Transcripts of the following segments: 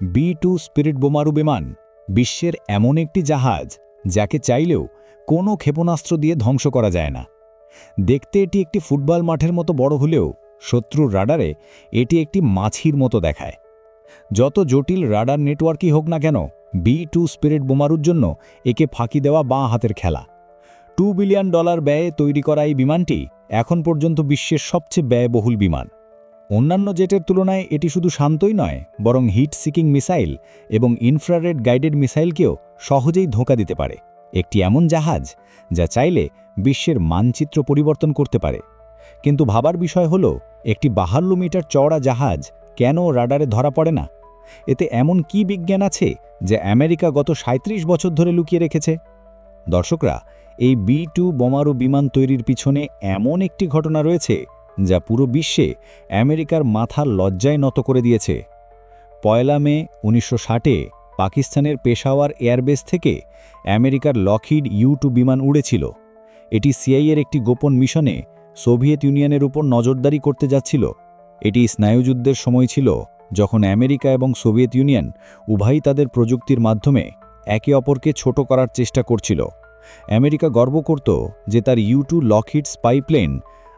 B two spirit বোমারু বিমান বিশ্বের এমন একটি জাহাজ যাকে চাইলেও কোনো ক্ষেপণাস্ত্র দিয়ে ধ্বংস করা যায় না। দেখতে এটি একটি ফুটবল মাঠের মতো বড় হলেও শত্রুর রাডারে এটি একটি মাছির মতো দেখায়। যত জটিল রাডার নেটওয়ার্কই হোক না কেন, বি টু স্পিরিট বোমারুর জন্য একে ফাঁকি দেওয়া বাঁ হাতের খেলা। টু বিলিয়ন ডলার ব্যয়ে তৈরি করা এই বিমানটি এখন পর্যন্ত বিশ্বের সবচেয়ে ব্যয়বহুল বিমান। অন্যান্য জেটের তুলনায় এটি শুধু শান্তই নয়, বরং হিট সিকিং মিসাইল এবং ইনফ্রারেড গাইডেড মিসাইলকেও সহজেই ধোঁকা দিতে পারে। একটি এমন জাহাজ যা চাইলে বিশ্বের মানচিত্র পরিবর্তন করতে পারে। কিন্তু ভাবার বিষয় হল, একটি বাহান্ন মিটার চওড়া জাহাজ কেন রাডারে ধরা পড়ে না? এতে এমন কি বিজ্ঞান আছে যে আমেরিকা গত ৩৭ বছর ধরে লুকিয়ে রেখেছে? দর্শকরা, এই বি টু বোমারু বিমান তৈরির পিছনে এমন একটি ঘটনা রয়েছে যা পুরো বিশ্বে আমেরিকার মাথা লজ্জায় নত করে দিয়েছে। পয়লা মে উনিশশো ষাটে পাকিস্তানের পেশাওয়ার এয়ারবেস থেকে আমেরিকার লকহিড ইউ টু বিমান উড়েছিল। এটি সিআইয়ের একটি গোপন মিশনে সোভিয়েত ইউনিয়নের উপর নজরদারি করতে যাচ্ছিল। এটি স্নায়ুযুদ্ধের সময় ছিল, যখন আমেরিকা এবং সোভিয়েত ইউনিয়ন উভয়ই তাদের প্রযুক্তির মাধ্যমে একে অপরকে ছোট করার চেষ্টা করছিল। আমেরিকা গর্ব করত যে তার ইউ টু লকহিড স্পাইপ্লেন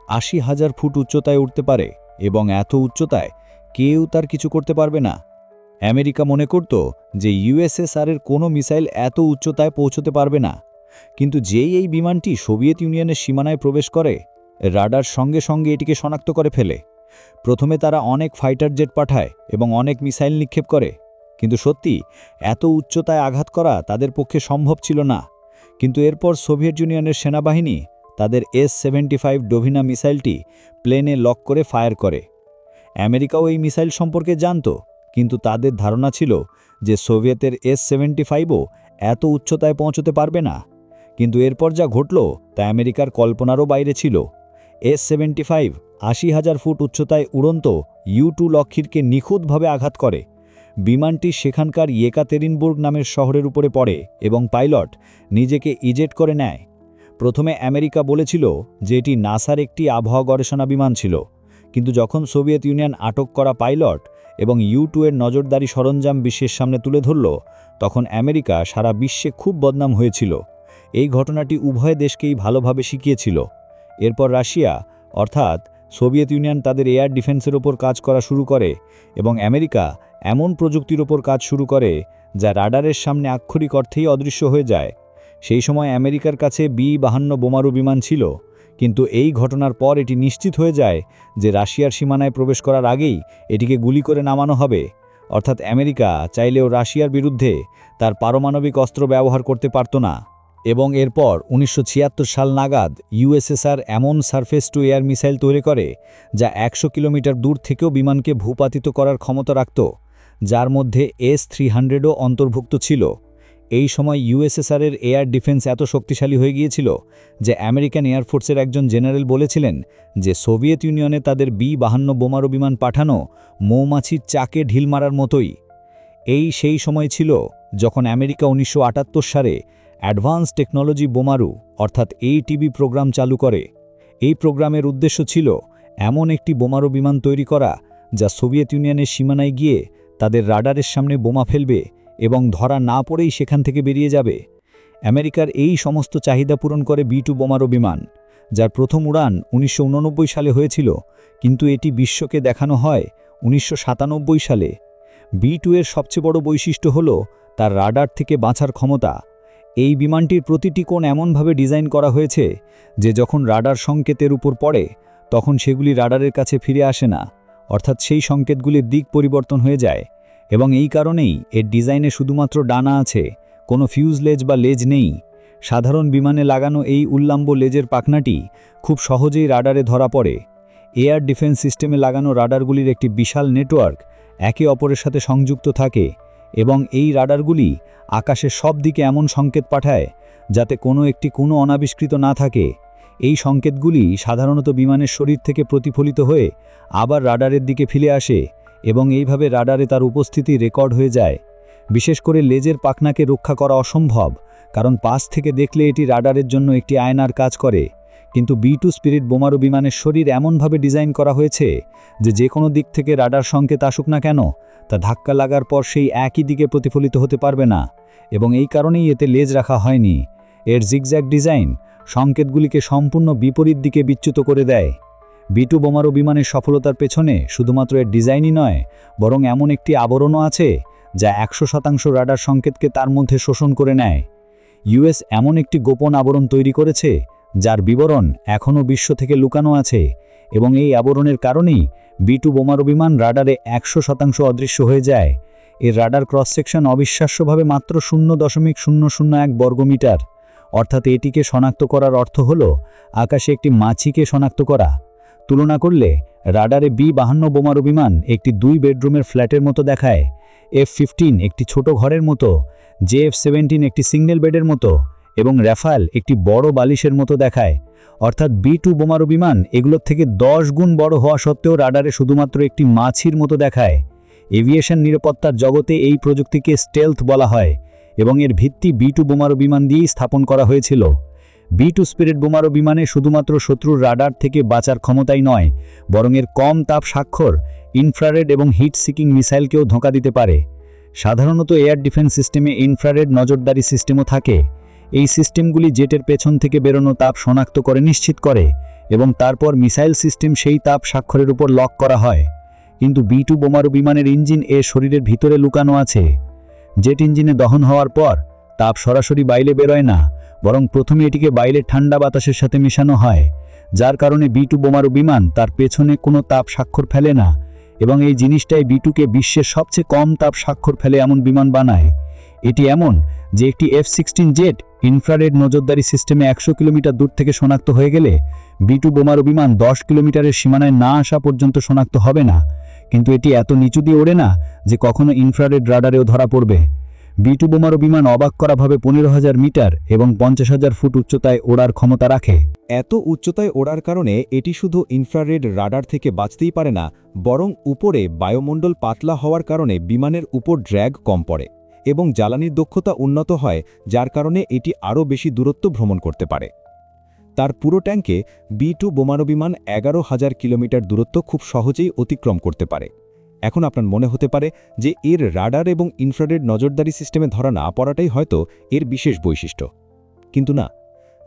আশি হাজার ফুট উচ্চতায় উঠতে পারে এবং এত উচ্চতায় কেউ তার কিছু করতে পারবে না। আমেরিকা মনে করত যে ইউএসএসআরের কোনো মিসাইল এত উচ্চতায় পৌঁছতে পারবে না। কিন্তু যেই এই বিমানটি সোভিয়েত ইউনিয়নের সীমানায় প্রবেশ করে, রাডার সঙ্গে সঙ্গে এটিকে শনাক্ত করে ফেলে। প্রথমে তারা অনেক ফাইটার জেট পাঠায় এবং অনেক মিসাইল নিক্ষেপ করে। কিন্তু সত্যি, এত উচ্চতায় আঘাত করা তাদের পক্ষে সম্ভব ছিল না। কিন্তু এরপর সোভিয়েত ইউনিয়নের সেনাবাহিনী তাদের এস সেভেন্টি ফাইভ ডোভিনা মিসাইলটি প্লেনে লক করে ফায়ার করে। আমেরিকাও এই মিসাইল সম্পর্কে জানত, কিন্তু তাদের ধারণা ছিল যে সোভিয়েতের এস সেভেন্টি ফাইভও এত উচ্চতায় পৌঁছতে পারবে না। কিন্তু এরপর যা ঘটল তা আমেরিকার কল্পনারও বাইরে ছিল। এস সেভেন্টি ফাইভ আশি হাজার ফুট উচ্চতায় উড়ন্ত ইউ টু লক্ষিরকে নিখুঁতভাবে আঘাত করে। বিমানটি সেখানকার ইয়েকাতেরিনবুর্গ নামের শহরের উপরে পড়ে এবং পাইলট নিজেকে ইজেট করে নেয়। প্রথমে আমেরিকা বলেছিল যে এটি নাসার একটি আবহাওয়া গবেষণা বিমান ছিল, কিন্তু যখন সোভিয়েত ইউনিয়ন আটক করা পাইলট এবং ইউ টু এর নজরদারি সরঞ্জাম বিশ্বের সামনে তুলে ধরল, তখন আমেরিকা সারা বিশ্বে খুব বদনাম হয়েছিল। এই ঘটনাটি উভয় দেশকেই ভালোভাবে শিখিয়েছিল। এরপর রাশিয়া, অর্থাৎ সোভিয়েত ইউনিয়ন তাদের এয়ার ডিফেন্সের ওপর কাজ করা শুরু করে এবং আমেরিকা এমন প্রযুক্তির ওপর কাজ শুরু করে যা রাডারের সামনে আক্ষরিক অর্থেই অদৃশ্য হয়ে যায়। সেই সময় আমেরিকার কাছে বি বাহান্ন বোমারু বিমান ছিল, কিন্তু এই ঘটনার পর এটি নিশ্চিত হয়ে যায় যে রাশিয়ার সীমানায় প্রবেশ করার আগেই এটিকে গুলি করে নামানো হবে। অর্থাৎ আমেরিকা চাইলেও রাশিয়ার বিরুদ্ধে তার পারমাণবিক অস্ত্র ব্যবহার করতে পারত না। এবং এরপর উনিশশো ছিয়াত্তর সাল নাগাদ ইউএসএসআর এমন সারফেস টু এয়ার মিসাইল তৈরি করে, যা একশো কিলোমিটার দূর থেকেও বিমানকে ভূপাতিত করার ক্ষমতা রাখত, যার মধ্যে এস থ্রি হান্ড্রেডও অন্তর্ভুক্ত ছিল। এই সময় ইউএসএসআরের এয়ার ডিফেন্স এত শক্তিশালী হয়ে গিয়েছিল যে আমেরিকান এয়ারফোর্সের একজন জেনারেল বলেছিলেন যে সোভিয়েত ইউনিয়নে তাদের বি বাহান্ন বোমারু বিমান পাঠানো মৌমাছির চাকে ঢিল মারার মতোই। এই সেই সময় ছিল যখন আমেরিকা উনিশশো আটাত্তর সালে অ্যাডভান্স টেকনোলজি বোমারু, অর্থাৎ এইটিবি প্রোগ্রাম চালু করে। এই প্রোগ্রামের উদ্দেশ্য ছিল এমন একটি বোমারু বিমান তৈরি করা যা সোভিয়েত ইউনিয়নের সীমানায় গিয়ে তাদের রাডারের সামনে বোমা ফেলবে এবং ধরা না পড়েই সেখান থেকে বেরিয়ে যাবে। আমেরিকার এই সমস্ত চাহিদা পূরণ করে বি টু বোমারো বিমান, যার প্রথম উড়ান উনিশশো উননব্বই সালে হয়েছিল, কিন্তু এটি বিশ্বকে দেখানো হয় উনিশশো সাতানব্বই সালে। বি টু এর সবচেয়ে বড় বৈশিষ্ট্য হল তার রাডার থেকে বাঁচার ক্ষমতা। এই বিমানটির প্রতিটি কোণ এমনভাবে ডিজাইন করা হয়েছে যে যখন রাডার সংকেতের উপর পড়ে, তখন সেগুলি রাডারের কাছে ফিরে আসে না, অর্থাৎ সেই সংকেতগুলির দিক পরিবর্তন হয়ে যায়। এবং এই কারণেই এর ডিজাইনে শুধুমাত্র ডানা আছে, কোনো ফিউজ লেজ বা লেজ নেই। সাধারণ বিমানে লাগানো এই উল্লাম্ব লেজের পাখনাটি খুব সহজেই রাডারে ধরা পড়ে। এয়ার ডিফেন্স সিস্টেমে লাগানো রাডারগুলির একটি বিশাল নেটওয়ার্ক একে অপরের সাথে সংযুক্ত থাকে এবং এই রাডারগুলি আকাশের সব দিকে এমন সংকেত পাঠায় যাতে কোনো একটি কোনো অনাবিষ্কৃত না থাকে। এই সংকেতগুলি সাধারণত বিমানের শরীর থেকে প্রতিফলিত হয়ে আবার রাডারের দিকে ফিরে আসে। এবং এইভাবে রাডারে তার উপস্থিতি রেকর্ড হয়ে যায়। বিশেষ করে লেজের পাখনাকে রক্ষা করা অসম্ভব, কারণ পাশ থেকে দেখলে এটি রাডারের জন্য একটি আয়নার কাজ করে। কিন্তু বি টু স্পিরিট বোমারু বিমানের শরীর এমনভাবে ডিজাইন করা হয়েছে যে যে কোনো দিক থেকে রাডার সংকেত আসুক না কেন, তা ধাক্কা লাগার পর সেই একই দিকে প্রতিফলিত হতে পারবে না। এবং এই কারণেই এতে লেজ রাখা হয়নি। এর জিগজ্যাগ ডিজাইন সংকেতগুলিকে সম্পূর্ণ বিপরীত দিকে বিচ্যুত করে দেয়। বিটু বোমারু বিমানের সফলতার পেছনে শুধুমাত্র এর ডিজাইনই নয়, বরং এমন একটি আবরণও আছে যা একশো শতাংশ রাডার সংকেতকে তার মধ্যে শোষণ করে নেয়। ইউএস এমন একটি গোপন আবরণ তৈরি করেছে, যার বিবরণ এখনও বিশ্ব থেকে লুকানো আছে, এবং এই আবরণের কারণেই বিটু বোমারু বিমান রাডারে একশো শতাংশ অদৃশ্য হয়ে যায়। এর রাডার ক্রস সেকশন অবিশ্বাস্যভাবে মাত্র শূন্য দশমিক শূন্য শূন্য এক বর্গমিটার অর্থাৎ এটিকে শনাক্ত করার অর্থ হল, আকাশে একটি মাছিকে শনাক্ত করা। তুলনা করলে রাডারে বি বাহান্ন বোমারু বিমান একটি দুই বেডরুমের ফ্ল্যাটের মতো দেখায়। এফ ফিফটিন একটি ছোট ঘরের মতো জে এফ সেভেন্টিন একটি সিঙ্গেল বেডের মতো এবং র্যাফাল একটি বড় বালিশের মতো দেখায়। অর্থাৎ বি টু বোমারু বিমান এগুলোর থেকে দশ গুণ বড় হওয়া সত্ত্বেও রাডারে শুধুমাত্র একটি মাছির মতো দেখায়। এভিয়েশন নিরাপত্তার জগতে এই প্রযুক্তিকে স্টেলথ বলা হয় এবং এর ভিত্তি বি টু বোমারু বিমান দিয়েই স্থাপন করা হয়েছিল। বি টু স্পিরিট বোমারো বিমানে শুধুমাত্র শত্রুর রাডার থেকে বাঁচার ক্ষমতাই নয়, বরং এর কম তাপ স্বাক্ষর, ইনফ্রারেড এবং হিট সিকিং মিসাইলকেও ধোঁকা দিতে পারে। সাধারণত এয়ার ডিফেন্স সিস্টেমে ইনফ্রারেড নজরদারি সিস্টেমও থাকে। এই সিস্টেমগুলি জেটের পেছন থেকে বেরোনো তাপ শনাক্ত করে নিশ্চিত করে এবং তারপর মিসাইল সিস্টেম সেই তাপ স্বাক্ষরের উপর লক করা হয়। কিন্তু বি টু বোমারু বিমানের ইঞ্জিন এ শরীরের ভিতরে লুকানো আছে। জেট ইঞ্জিনে দহন হওয়ার পর তাপ সরাসরি বাইরে বেরোয় না বরং প্রথমে এটিকে বাইরের ঠান্ডা বাতাসের সাথে মেশানো হয়, যার কারণে বিটু বোমারু বিমান তার পেছনে কোনো তাপ স্বাক্ষর ফেলে না, এবং এই জিনিসটাই বিটুকে বিশ্বের সবচেয়ে কম তাপ স্বাক্ষর ফেলে এমন বিমান বানায়। এটি এমন যে একটি এফ সিক্সটিন জেট ইনফ্রারেড নজরদারি সিস্টেমে একশো কিলোমিটার দূর থেকে শনাক্ত হয়ে গেলে বিটু বোমারু বিমান দশ কিলোমিটারের সীমানায় না আসা পর্যন্ত শনাক্ত হবে না। কিন্তু এটি এত নিচু দিয়ে ওড়ে না যে কখনো ইনফ্রারেড রাডারেও ধরা পড়বে। বি টু বোমারু বিমান অবাক করাভাবে পনেরো হাজার মিটার এবং পঞ্চাশ হাজার ফুট উচ্চতায় ওড়ার ক্ষমতা রাখে। এত উচ্চতায় ওড়ার কারণে এটি শুধু ইনফ্রারেড রাডার থেকে বাঁচতেই পারে না, বরং উপরে বায়ুমণ্ডল পাতলা হওয়ার কারণে বিমানের উপর ড্র্যাগ কম পড়ে এবং জ্বালানির দক্ষতা উন্নত হয়, যার কারণে এটি আরও বেশি দূরত্ব ভ্রমণ করতে পারে। তার পুরো ট্যাঙ্কে বি টু বোমারু বিমান এগারো হাজার কিলোমিটার দূরত্ব খুব সহজেই অতিক্রম করতে পারে। এখন আপনার মনে হতে পারে যে এর রাডার এবং ইনফ্রারেড নজরদারি সিস্টেমে ধরা না পড়াটাই হয়তো এর বিশেষ বৈশিষ্ট্য। কিন্তু না,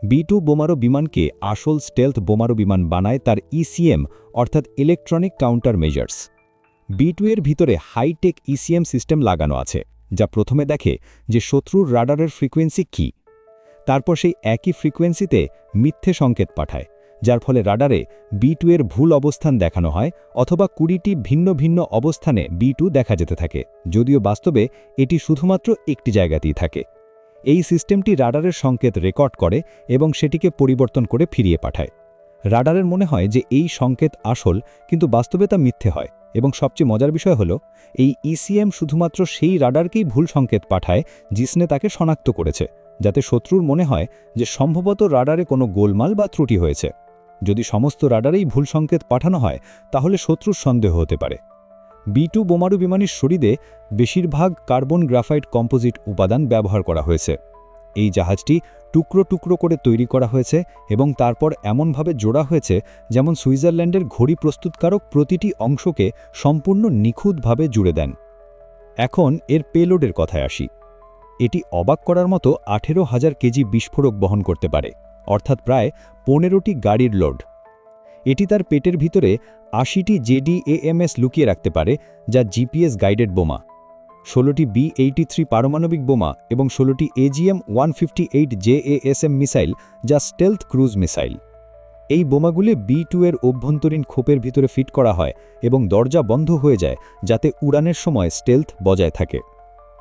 বি টু বোমারো বিমানকে আসল স্টেলথ বোমারো বিমান বানায় তার ইসিএম অর্থাৎ electronic counter measures B two এর ভিতরে হাইটেক ইসিএম সিস্টেম লাগানো আছে, যা প্রথমে দেখে যে শত্রুর রাডারের ফ্রিকোয়েন্সি কী। তারপর সেই একই ফ্রিকোয়েন্সিতে মিথ্যে সংকেত পাঠায়। যার ফলে রাডারে বি টু এর ভুল অবস্থান দেখানো হয় অথবা কুড়িটি ভিন্ন ভিন্ন অবস্থানে বি টু দেখা যেতে থাকে, যদিও বাস্তবে এটি শুধুমাত্র একটি জায়গাতেই থাকে। এই সিস্টেমটি রাডারের সংকেত রেকর্ড করে এবং সেটিকে পরিবর্তন করে ফিরিয়ে পাঠায়। রাডারের মনে হয় যে এই সংকেত আসল, কিন্তু বাস্তবে তা মিথ্যে হয় এবং সবচেয়ে মজার বিষয় হল, এই ইসিএম শুধুমাত্র সেই রাডারকেই ভুল সংকেত পাঠায় জিসনে তাকে শনাক্ত করেছে, যাতে শত্রুর মনে হয় যে সম্ভবত রাডারে কোনো গোলমাল বা ত্রুটি হয়েছে। যদি সমস্ত রাডারেই ভুল সংকেত পাঠানো হয়, তাহলে শত্রুর সন্দেহ হতে পারে। বি টু বোমারু বিমানের শরীরে বেশিরভাগ কার্বন গ্রাফাইট কম্পোজিট উপাদান ব্যবহার করা হয়েছে। এই জাহাজটি টুকরো টুকরো করে তৈরি করা হয়েছে এবং তারপর এমনভাবে জোড়া হয়েছে যেমন সুইজারল্যান্ডের ঘড়ি প্রস্তুতকারক প্রতিটি অংশকে সম্পূর্ণ নিখুঁতভাবে জুড়ে দেন। এখন এর পেলোডের কথায় আসি। এটি অবাক করার মতো আঠেরো হাজার কেজি বিস্ফোরক বহন করতে পারে। অর্থাৎ প্রায় পনেরোটি গাড়ির লোড এটি তার পেটের ভিতরে আশিটি জেডিএএমএস লুকিয়ে রাখতে পারে, যা জিপিএস গাইডেড বোমা, ষোলোটি বি এইটি থ্রি পারমাণবিক বোমা এবং ষোলোটি AGM one fifty eight JASSM missile, যা স্টেলথ ক্রুজ মিসাইল এই বোমাগুলি বি টু এর অভ্যন্তরীণ খোপের ভিতরে ফিট করা হয় এবং দরজা বন্ধ হয়ে যায়, যাতে উড়ানের সময় স্টেলথ বজায় থাকে।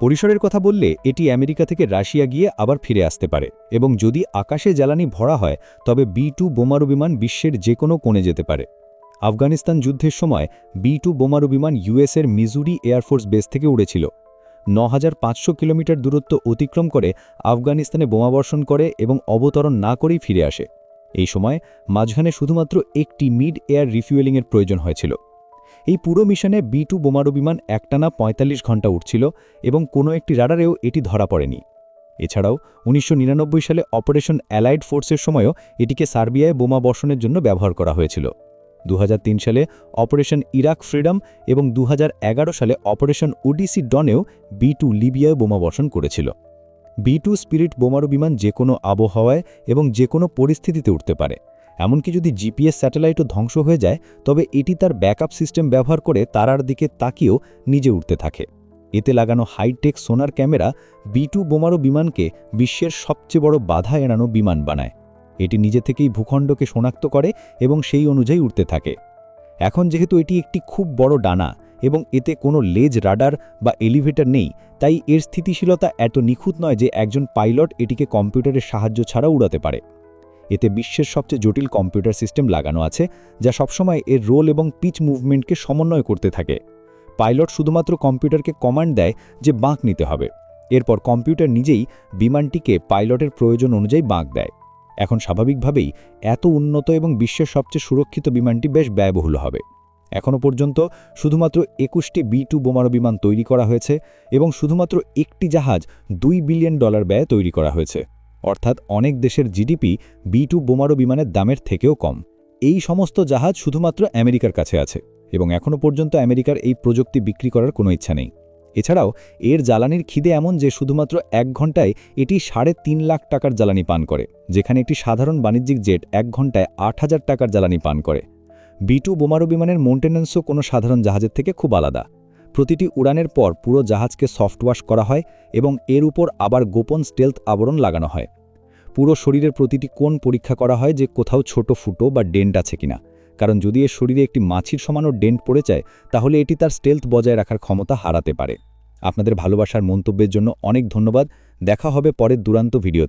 পরিসরের কথা বললে এটি আমেরিকা থেকে রাশিয়া গিয়ে আবার ফিরে আসতে পারে এবং যদি আকাশে জ্বালানি ভরা হয়, তবে বি টু বোমারু বিমান বিশ্বের যে কোনো কোণে যেতে পারে। আফগানিস্তান যুদ্ধের সময় বি টু বোমারু বিমান ইউএসের মিজুরি এয়ারফোর্স বেস থেকে উড়েছিল। ন কিলোমিটার দূরত্ব অতিক্রম করে আফগানিস্তানে বোমাবর্ষণ করে এবং অবতরণ না করেই ফিরে আসে। এই সময় মাঝখানে শুধুমাত্র একটি মিড এয়ার রিফুয়েলিংয়ের প্রয়োজন হয়েছিল। এই পুরো মিশনে বি টু বোমারু বিমান একটানা ৪৫ ঘণ্টা উঠছিল এবং কোনো একটি রাডারেও এটি ধরা পড়েনি। এছাড়াও, উনিশশো নিরানব্বই সালে অপারেশন অ্যালাইড ফোর্সের সময়ও এটিকে সার্বিয়ায় বোমা বর্ষণের জন্য ব্যবহার করা হয়েছিল। দু হাজার তিন সালে অপারেশন ইরাক ফ্রিডম এবং দু হাজার এগারো সালে অপারেশন ওডিসি ডনেও বি টু লিবিয়ায় বোমাবর্ষণ করেছিল। বি টু স্পিরিট বোমারু বিমান যে কোনো আবহাওয়ায় এবং যে কোনো পরিস্থিতিতে উঠতে পারে। এমনকি যদি জিপিএস স্যাটেলাইটও ধ্বংস হয়ে যায়, তবে এটি তার ব্যাকআপ সিস্টেম ব্যবহার করে তারার দিকে তাকিয়েও নিজে উঠতে থাকে। এতে লাগানো hitech sonar camera B two বোমারু বিমানকে বিশ্বের সবচেয়ে বড় বাধা এড়ানো বিমান বানায়। এটি নিজে থেকেই ভূখণ্ডকে শনাক্ত করে এবং সেই অনুযায়ী উঠতে থাকে। এখন যেহেতু এটি একটি খুব বড় ডানা এবং এতে কোনো লেজ রাডার বা এলিভেটর নেই, তাই এর স্থিতিশীলতা এত নিখুঁত নয় যে একজন পাইলট এটিকে কম্পিউটারের সাহায্য ছাড়া উড়াতে পারে। এতে বিশ্বের সবচেয়ে জটিল কম্পিউটার সিস্টেম লাগানো আছে, যা সবসময় এর রোল এবং পিচ মুভমেন্টকে সমন্বয় করতে থাকে। পাইলট শুধুমাত্র কম্পিউটারকে কমান্ড দেয় যে বাঁক নিতে হবে। এরপর কম্পিউটার নিজেই বিমানটিকে পাইলটের প্রয়োজন অনুযায়ী বাঁক দেয়। এখন স্বাভাবিকভাবেই এত উন্নত এবং বিশ্বের সবচেয়ে সুরক্ষিত বিমানটি বেশ ব্যয়বহুল হবে। এখনও পর্যন্ত শুধুমাত্র একুশটি বি টু বোমারু বিমান তৈরি করা হয়েছে এবং শুধুমাত্র একটি জাহাজ দুই বিলিয়ন ডলার ব্যয়ে তৈরি করা হয়েছে। অর্থাৎ অনেক দেশের জিডিপি বি টু বোমারু বিমানের দামের থেকেও কম। এই সমস্ত জাহাজ শুধুমাত্র আমেরিকার কাছে আছে এবং এখনও পর্যন্ত আমেরিকার এই প্রযুক্তি বিক্রি করার কোনো ইচ্ছা নেই। এছাড়াও, এর জ্বালানির খিদে এমন যে শুধুমাত্র এক ঘন্টায় এটি সাড়ে তিন লাখ টাকার জ্বালানি পান করে, যেখানে একটি সাধারণ বাণিজ্যিক জেট এক ঘন্টায় আট হাজার টাকার জ্বালানি পান করে। বি টু বোমারু বিমানের মেনটেন্যান্সও কোনো সাধারণ জাহাজের থেকে খুব আলাদা। প্রতিটি উড়ানের পর পুরো জাহাজকে সফট ওয়াশ করা হয় এবং এর উপর আবার গোপন স্টেলথ আবরণ লাগানো হয়। পুরো শরীরের প্রতিটি কোণ পরীক্ষা করা হয় যে কোথাও ছোট ফুটো বা ডেন্ট আছে কিনা। কারণ যদি এর শরীরে একটি মাছির সমানও ডেন্ট পড়ে যায়, তাহলে এটি তার স্টেলথ বজায় রাখার ক্ষমতা হারাতে পারে। আপনাদের ভালোবাসার মন্তব্যের জন্য অনেক ধন্যবাদ। দেখা হবে পরের দুরান্ত ভিডিও